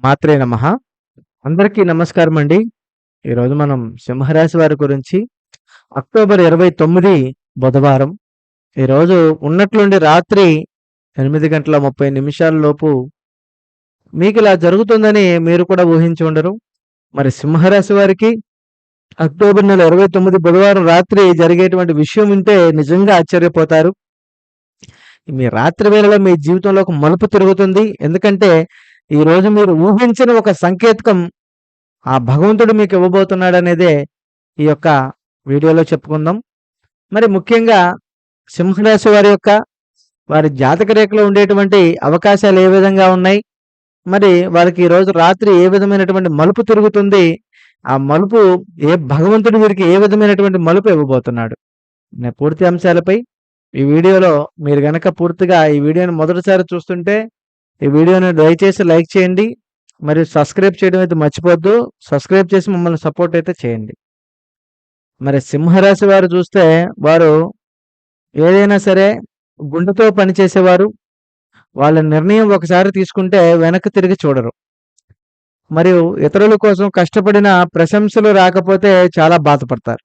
మాత్రే నమ. అందరికీ నమస్కారం అండి ఈరోజు మనం సింహరాశి వారి గురించి అక్టోబర్ ఇరవై తొమ్మిది బుధవారం. ఈరోజు ఉన్నట్లుండి రాత్రి ఎనిమిది గంటల ముప్పై నిమిషాల లోపు మీకు ఇలా జరుగుతుందని మీరు కూడా ఊహించి ఉండరు. మరి సింహరాశి వారికి అక్టోబర్ నెల ఇరవై తొమ్మిది బుధవారం రాత్రి జరిగేటువంటి విషయం వింటే నిజంగా ఆశ్చర్యపోతారు. మీ రాత్రి వేళలో మీ జీవితంలో ఒక మలుపు తిరుగుతుంది. ఎందుకంటే ఈ రోజు మీరు ఊహించిన ఒక సంకేతకం ఆ భగవంతుడు మీకు ఇవ్వబోతున్నాడు అనేదే ఈ యొక్క వీడియోలో చెప్పుకుందాం. మరి ముఖ్యంగా సింహరాశి వారి యొక్క వారి జాతక రేఖలో ఉండేటువంటి అవకాశాలు ఏ విధంగా ఉన్నాయి? మరి వారికి ఈ రోజు రాత్రి ఏ విధమైనటువంటి మలుపు తిరుగుతుంది? ఆ మలుపు ఏ భగవంతుడు వీరికి ఏ విధమైనటువంటి మలుపు ఇవ్వబోతున్నాడు? పూర్తి అంశాలపై ఈ వీడియోలో మీరు గనక పూర్తిగా ఈ వీడియోని మొదటిసారి చూస్తుంటే ఈ వీడియోని దయచేసి లైక్ చేయండి మరియు సబ్స్క్రైబ్ చేయడం అయితే మర్చిపోద్దు సబ్స్క్రైబ్ చేసి మమ్మల్ని సపోర్ట్ అయితే చేయండి. మరి సింహరాశి వారు చూస్తే వారు ఏదైనా సరే గుండెతో పనిచేసేవారు. వాళ్ళ నిర్ణయం ఒకసారి తీసుకుంటే వెనక్కి తిరిగి చూడరు. మరియు ఇతరుల కోసం కష్టపడిన ప్రశంసలు రాకపోతే చాలా బాధపడతారు.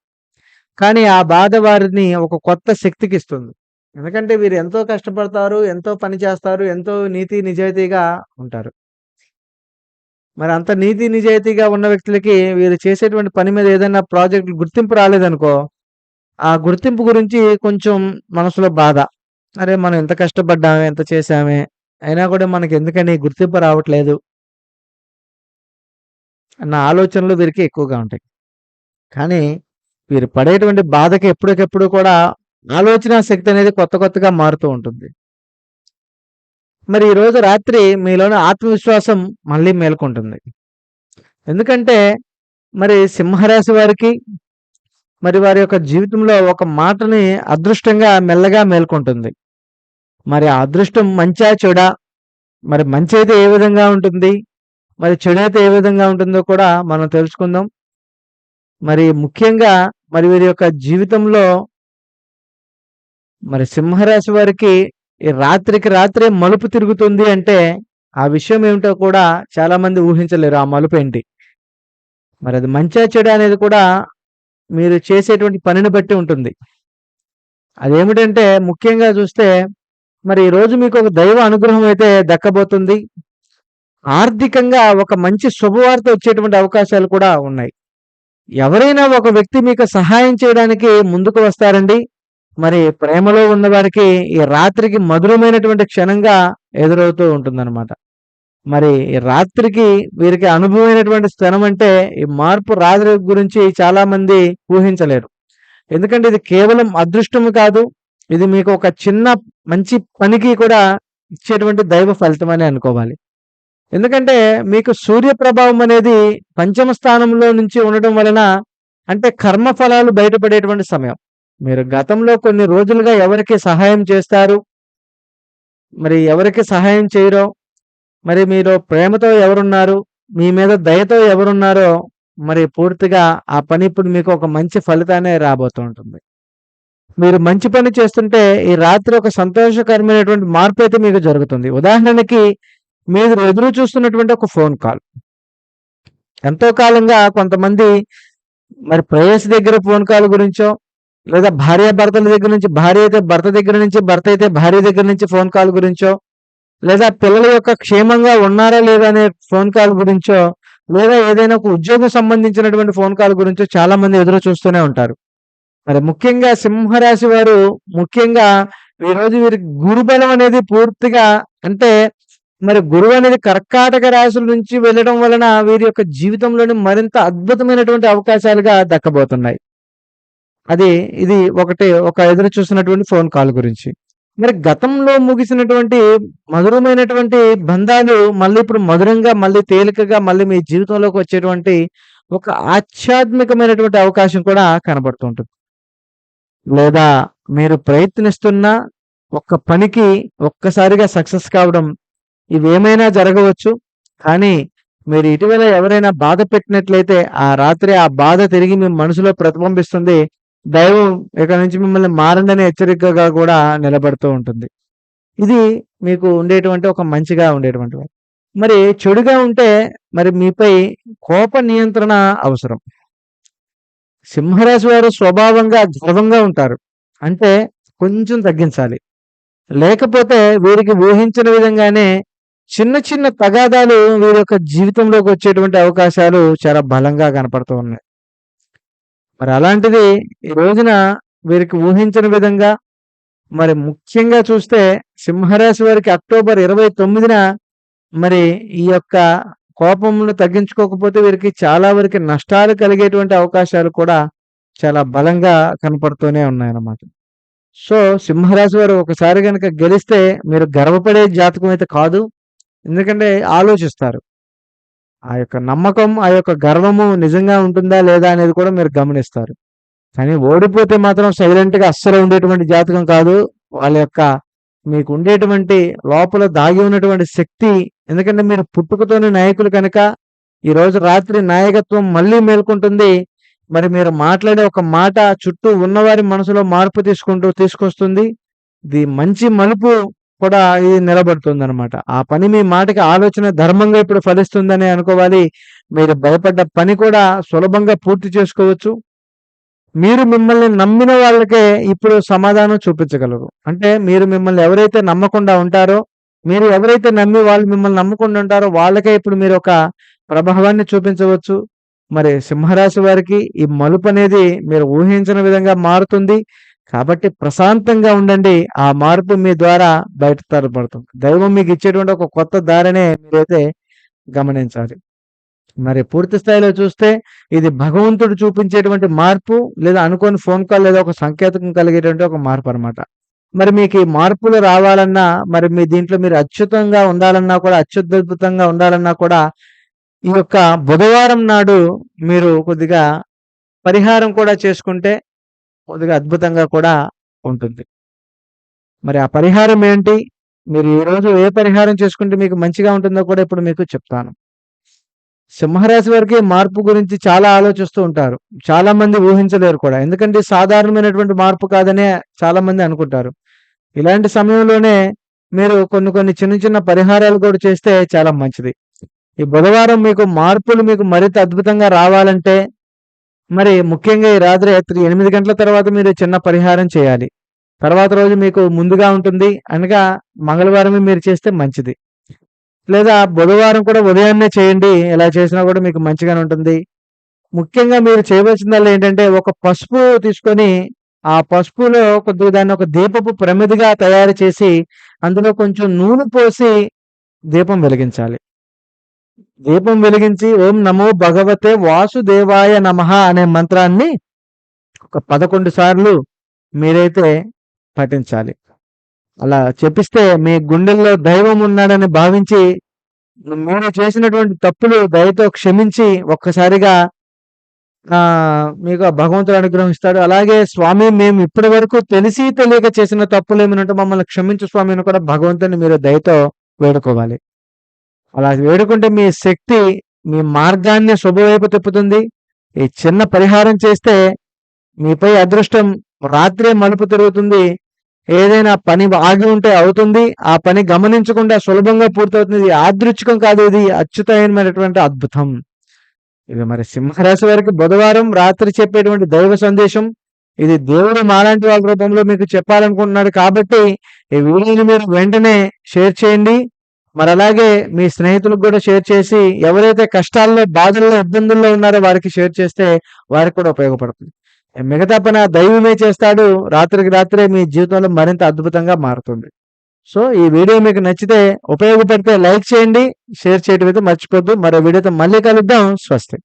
కానీ ఆ బాధ వారిని ఒక కొత్త శక్తికి ఇస్తుంది. ఎందుకంటే వీరు ఎంతో కష్టపడతారు ఎంతో పని చేస్తారు ఎంతో నీతి నిజాయితీగా ఉంటారు. మరి అంత నీతి నిజాయితీగా ఉన్న వ్యక్తులకి వీరు చేసేటువంటి పని మీద ఏదైనా ప్రాజెక్ట్ గుర్తింపు రాలేదనుకో ఆ గుర్తింపు గురించి కొంచెం మనసులో బాధ. అరే మనం ఎంత కష్టపడ్డామే ఎంత చేశామే అయినా కూడా మనకి ఎందుకని గుర్తింపు రావట్లేదు? అన్న ఆలోచనలు వీరికి ఎక్కువగా ఉంటాయి. కానీ వీరు పడేటువంటి బాధకి ఎప్పటికెప్పుడు కూడా ఆలోచన శక్తి అనేది కొత్త కొత్తగా మారుతూ ఉంటుంది. మరి ఈరోజు రాత్రి మీలోని ఆత్మవిశ్వాసం మళ్ళీ మేల్కొంటుంది. ఎందుకంటే మరి సింహరాశి వారికి మరి వారి యొక్క జీవితంలో ఒక మాటని అదృష్టంగా మెల్లగా మేల్కొంటుంది. మరి ఆ అదృష్టం మంచా చెడా? మరి మంచి అయితే ఏ విధంగా ఉంటుంది? మరి చెడు అయితే ఏ విధంగా ఉంటుందో కూడా మనం తెలుసుకుందాం. మరి ముఖ్యంగా మరి వీరి యొక్క జీవితంలో మరి సింహరాశి వారికి ఈ రాత్రికి రాత్రే మలుపు తిరుగుతుంది అంటే ఆ విషయం ఏమిటో కూడా చాలా మంది ఊహించలేరు. ఆ మలుపు ఏంటి? మరి అది మంచా చెడు అనేది కూడా మీరు చేసేటువంటి పనిని బట్టి ఉంటుంది. అదేమిటంటే ముఖ్యంగా చూస్తే మరి ఈరోజు మీకు ఒక దైవ అనుగ్రహం అయితే దక్కబోతుంది. ఆర్థికంగా ఒక మంచి శుభవార్త వచ్చేటువంటి అవకాశాలు కూడా ఉన్నాయి. ఎవరైనా ఒక వ్యక్తి మీకు సహాయం చేయడానికి ముందుకు వస్తారండి. మరి ప్రేమలో ఉన్నవారికి ఈ రాత్రికి మధురమైనటువంటి క్షణంగా ఎదురవుతూ ఉంటుందన్నమాట. మరి ఈ రాత్రికి వీరికి అనుభవమైనటువంటి స్థలం అంటే ఈ మార్పు రాత్రి గురించి చాలా మంది ఊహించలేరు. ఎందుకంటే ఇది కేవలం అదృష్టము కాదు ఇది మీకు ఒక చిన్న మంచి పనికి కూడా ఇచ్చేటువంటి దైవ ఫలితం అని అనుకోవాలి. ఎందుకంటే మీకు సూర్య ప్రభావం అనేది పంచమ స్థానంలో నుంచి ఉండటం వలన అంటే కర్మ ఫలాలు బయటపడేటువంటి సమయం. మీరు గతంలో కొన్ని రోజులుగా ఎవరికి సహాయం చేస్తారు? మరి ఎవరికి సహాయం చేయరో? మరి మీరు ప్రేమతో ఎవరున్నారు? మీ మీద దయతో ఎవరున్నారో మరి పూర్తిగా ఆ పని ఇప్పుడు మీకు ఒక మంచి ఫలితాన్ని రాబోతూ ఉంటుంది మీరు మంచి పని చేస్తుంటే ఈ రాత్రి ఒక సంతోషకరమైనటువంటి మార్పు అయితే మీకు జరుగుతుంది. ఉదాహరణకి మీరు ఎదురు చూస్తున్నటువంటి ఒక ఫోన్ కాల్. ఎంతో కాలంగా కొంతమంది మరి ప్రేయస్ దగ్గర ఫోన్ కాల్ గురించో లేదా భార్య భర్తల దగ్గర నుంచి భార్య అయితే భర్త దగ్గర నుంచి భర్త అయితే భార్య దగ్గర నుంచి ఫోన్ కాల్ గురించో లేదా పిల్లల యొక్క క్షేమంగా ఉన్నారా లేదా అనే ఫోన్ కాల్ గురించో లేదా ఏదైనా ఒక ఉద్యోగం సంబంధించినటువంటి ఫోన్ కాల్ గురించో చాలా మంది ఎదురు చూస్తూనే ఉంటారు. మరి ముఖ్యంగా సింహరాశి వారు ముఖ్యంగా ఈ రోజు వీరికి గురుబలం అనేది పూర్తిగా అంటే మరి గురువు అనేది కర్కాటక రాశుల నుంచి వెళ్ళడం వలన వీరి యొక్క జీవితంలోని మరింత అద్భుతమైనటువంటి అవకాశాలుగా దక్కబోతున్నాయి. అది ఇది ఒకటి ఒక ఎదురు చూసినటువంటి ఫోన్ కాల్ గురించి. మరి గతంలో ముగిసినటువంటి మధురమైనటువంటి బంధాలు మళ్ళీ ఇప్పుడు మధురంగా మళ్ళీ తేలికగా మళ్ళీ మీ జీవితంలోకి వచ్చేటువంటి ఒక ఆధ్యాత్మికమైనటువంటి అవకాశం కూడా కనబడుతుంటుంది లేదా మీరు ప్రయత్నిస్తున్న ఒక్క పనికి ఒక్కసారిగా సక్సెస్ కావడం ఇవేమైనా జరగవచ్చు. కానీ మీరు ఇటీవల ఎవరైనా బాధ పెట్టినట్లయితే ఆ రాత్రి ఆ బాధ తిరిగి మీ మనసులో ప్రతిబింబిస్తుంది. దైవం ఇక నుంచి మిమ్మల్ని మారండి హెచ్చరికగా కూడా నిలబడుతూ ఉంటుంది ఇది మీకు ఉండేటువంటి ఒక మంచిగా ఉండేటువంటి మరి చెడుగా ఉంటే మరి మీపై కోప నియంత్రణ అవసరం. సింహరాశి వారు స్వభావంగా గర్వంగా ఉంటారు. అంటే కొంచెం తగ్గించాలి. లేకపోతే వీరికి ఊహించిన విధంగానే చిన్న చిన్న తగాదాలు వీరి యొక్క జీవితంలోకి వచ్చేటువంటి అవకాశాలు చాలా బలంగా కనపడుతూ ఉన్నాయి. మరి అలాంటిది ఈ రోజున వీరికి ఊహించిన విధంగా మరి ముఖ్యంగా చూస్తే సింహరాశి వారికి అక్టోబర్ 29న మరి ఈ యొక్క కోపమును తగ్గించుకోకపోతే వీరికి చాలా వరకు నష్టాలు కలిగేటువంటి అవకాశాలు కూడా చాలా బలంగా కనపడుతూనే ఉన్నాయన్నమాట. సో, సింహరాశి వారు ఒకసారి కనుక గెలిస్తే మీరు గర్వపడే జాతకం అయితే కాదు. ఎందుకంటే ఆలోచిస్తారు. ఆ యొక్క నమ్మకం, ఆ యొక్క గర్వము నిజంగా ఉంటుందా? లేదా? అనేది కూడా మీరు గమనిస్తారు. కానీ ఓడిపోతే మాత్రం సైలెంట్‌గా అస్సలు ఉండేటువంటి జాతకం కాదు. వాళ్ళ యొక్క మీకు ఉండేటువంటి లోపల దాగి ఉన్నటువంటి శక్తి ఎందుకంటే మీరు పుట్టుకతోనే నాయకులు కనుక ఈరోజు రాత్రి నాయకత్వం మళ్ళీ మేల్కొంటుంది. మరి మీరు మాట్లాడే ఒక మాట చుట్టూ ఉన్నవారి మనసులో మార్పు తీసుకుంటూ తీసుకొస్తుంది. ఇది మంచి మలుపు కూడా ఇది నిలబడుతుంది అనమాట ఆ పని మీ మాటకి ఆలోచన ధర్మంగా ఇప్పుడు ఫలిస్తుందనే అనుకోవాలి. మీరు భయపడ్డ పని కూడా సులభంగా పూర్తి చేసుకోవచ్చు. మీరు మిమ్మల్ని నమ్మిన వాళ్ళకే ఇప్పుడు సమాధానం చూపించగలరు. అంటే మీరు మిమ్మల్ని ఎవరైతే నమ్మకుండా ఉంటారో, మీరు ఎవరైతే నమ్మి వాళ్ళు మిమ్మల్ని నమ్మకుండా ఉంటారో వాళ్ళకే ఇప్పుడు మీరు ఒక ప్రభావాన్ని చూపించవచ్చు. మరి సింహరాశి వారికి ఈ మలుపు అనేది మీరు ఊహించిన విధంగా మారుతుంది. కాబట్టి ప్రశాంతంగా ఉండండి. ఆ మార్పు మీ ద్వారా బయట తరబడుతుంది. దైవం మీకు ఇచ్చేటువంటి ఒక కొత్త దారినే మీరైతే గమనించాలి. మరి పూర్తి స్థాయిలో చూస్తే ఇది భగవంతుడు చూపించేటువంటి మార్పు లేదా అనుకోని ఫోన్ కాల్ లేదా ఒక సంకేతం కలిగేటువంటి ఒక మార్పు అనమాట మరి మీకు ఈ మార్పులు రావాలన్నా, మరి మీ దీంట్లో మీరు అత్యుతంగా ఉండాలన్నా కూడా అత్యుద్భుతంగా ఉండాలన్నా కూడా ఈ యొక్క బుధవారం నాడు మీరు కొద్దిగా పరిహారం కూడా చేసుకుంటే కొద్దిగా అద్భుతంగా కూడా ఉంటుంది. మరి ఆ పరిహారం ఏంటి? మీరు ఈరోజు ఏ పరిహారం చేసుకుంటే మీకు మంచిగా ఉంటుందో కూడా ఇప్పుడు మీకు చెప్తాను. సింహరాశి వారికి మార్పు గురించి చాలా ఆలోచిస్తూ ఉంటారు. చాలా మంది ఊహించలేరు కూడా. ఎందుకంటే సాధారణమైనటువంటి మార్పు కాదనే చాలా మంది అనుకుంటారు. ఇలాంటి సమయంలోనే మీరు కొన్ని కొన్ని చిన్న చిన్న పరిహారాలు కూడా చేస్తే చాలా మంచిది. ఈ బుధవారం మీకు మార్పులు మీకు మరింత అద్భుతంగా రావాలంటే మరి ముఖ్యంగా ఈ రాత్రి ఎనిమిది గంటల తర్వాత మీరు చిన్న పరిహారం చేయాలి. తర్వాత రోజు మీకు ముందుగా ఉంటుంది. అనగా మంగళవారమే మీరు చేస్తే మంచిది. లేదా బుధవారం కూడా ఉదయాన్నే చేయండి. ఇలా చేసినా కూడా మీకు మంచిగానే ఉంటుంది. ముఖ్యంగా మీరు చేయవలసిందల్లా ఏంటంటే ఒక పసుపు తీసుకొని ఆ పసుపులో కొద్దిగా దాన్ని ఒక దీపపు ప్రమిదిగా తయారు చేసి అందులో కొంచెం నూనె పోసి దీపం వెలిగించాలి. దీపం వెలిగించి ఓం నమో భగవతే వాసుదేవాయ నమః అనే మంత్రాన్ని ఒక 11 సార్లు మీరైతే పఠించాలి. అలా చెప్పిస్తే మీ గుండెల్లో దైవం ఉన్నాడని భావించి మీరు చేసినటువంటి తప్పులు దయతో క్షమించి ఒక్కసారిగా మీకు భగవంతుడు అనుగ్రహిస్తాడు అలాగే స్వామి మేము ఇప్పటి వరకు తెలిసి తెలియక చేసిన తప్పులేమైనా ఉంటే మమ్మల్ని క్షమించు స్వామిని కూడా భగవంతుని మీరు దయతో వేడుకోవాలి. అలా వేడుకుంటే మీ శక్తి మీ మార్గాన్ని శుభవైపు తిప్పుతుంది. ఈ చిన్న పరిహారం చేస్తే మీపై అదృష్టం రాత్రే మలుపు తిరుగుతుంది. ఏదైనా పని ఆగి ఉంటే అవుతుంది. ఆ పని గమనించకుండా సులభంగా పూర్తవుతుంది. ఆదృచ్ఛికం యాదృచ్ఛికం కాదు. ఇది అచ్యుతమైనటువంటి అద్భుతం. ఇది మరి సింహరాశి వారికి బుధవారం రాత్రి చెప్పేటువంటి దైవ సందేశం. ఇది దేవుడు మాలాంటి వాళ్ళ రూపంలో మీకు చెప్పాలనుకుంటున్నాడు కాబట్టి ఈ వీడియోని మీరు వెంటనే షేర్ చేయండి. మరి అలాగే మీ స్నేహితులకు కూడా షేర్ చేసి ఎవరైతే కష్టాల్లో, బాధల్లో, ఇబ్బందుల్లో ఉన్నారో వారికి షేర్ చేస్తే వారికి కూడా ఉపయోగపడుతుంది. మిగతా పని దైవమే చేస్తాడు. రాత్రికి రాత్రే మీ జీవితంలో మరింత అద్భుతంగా మారుతుంది. సో, ఈ వీడియో మీకు నచ్చితే ఉపయోగపడితే లైక్ చేయండి. షేర్ చేయడం అయితే మర్చిపోద్దు. మరో వీడియోతో మళ్ళీ కలుద్దాం. స్వస్తి.